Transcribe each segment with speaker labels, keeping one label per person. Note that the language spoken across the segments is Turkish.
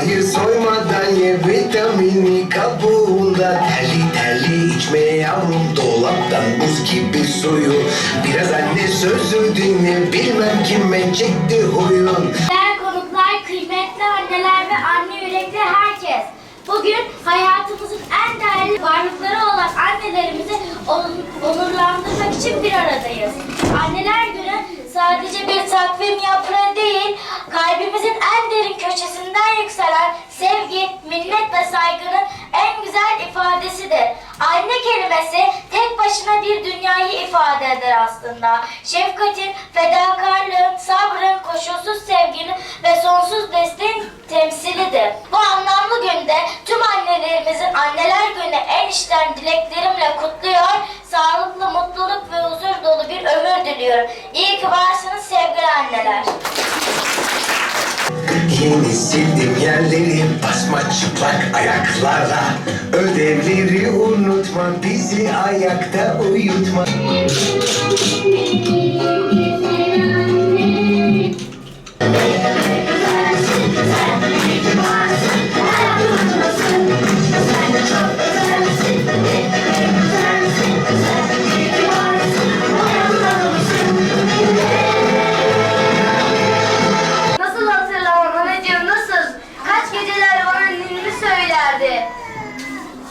Speaker 1: Hayır soymadan ye vitamini kabuğunda Terli terli içme yavrum dolaptan buz gibi suyu Biraz anne sözü dinle bilmem kime çekti huyun
Speaker 2: Değerli konuklar, kıymetli anneler ve anne yürekli herkes. Bugün hayatımızın en değerli varlıkları olan annelerimizi on- onurlandırmak için bir aradayız. Anneler günü sadece bir takvim yaprağı değil, en derin köşesinden yükselen sevgi, minnet ve saygının en güzel ifadesidir. Anne kelimesi tek başına bir dünyayı ifade eder aslında. Şefkatin, fedakarlığın, sabrın, koşulsuz sevginin ve sonsuz desteğin temsilidir. Bu anlamlı günde tüm annelerimizin Anneler Günü en içten dileklerimle kutluyor, sağlıklı, mutluluk ve huzur dolu bir ömür diliyorum. İyi ki varsınız sevgili anneler.
Speaker 1: Yeni sildim yerleri basma çıplak ayaklarla. Ödevleri unutma bizi ayakta uyutma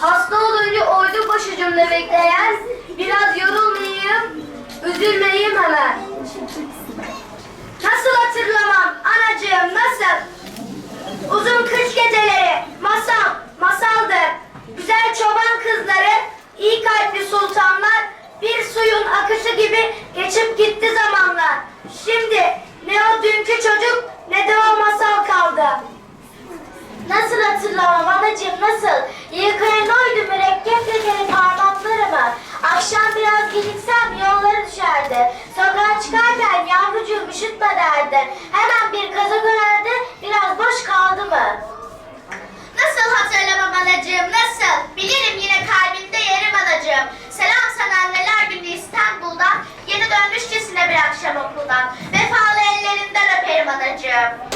Speaker 2: Hasta olunca oydu başucumda bekleyen, biraz yorulmayayım, üzülmeyeyim hemen. Nasıl hatırlamam anacığım nasıl? Uzun kış geceleri, masal, masaldır. Güzel çoban kızları, iyi kalpli sultanlar, bir suyun akışı gibi geçip gitti zamanlar. Şimdi ne o dünkü çocuk ne de o masal kaldı. Nasıl hatırlamam anacığım nasıl? Yıkayan derdi. Hemen bir kazak örerdi, biraz boş kaldı mı?
Speaker 3: Nasıl hatırlamam anacığım nasıl? Bilirim yine kalbinde yerim anacığım. Selam sana anneler günü İstanbul'dan. Yeni dönmüşçesine bir akşam okuldan. Vefalı ellerinden öperim anacığım.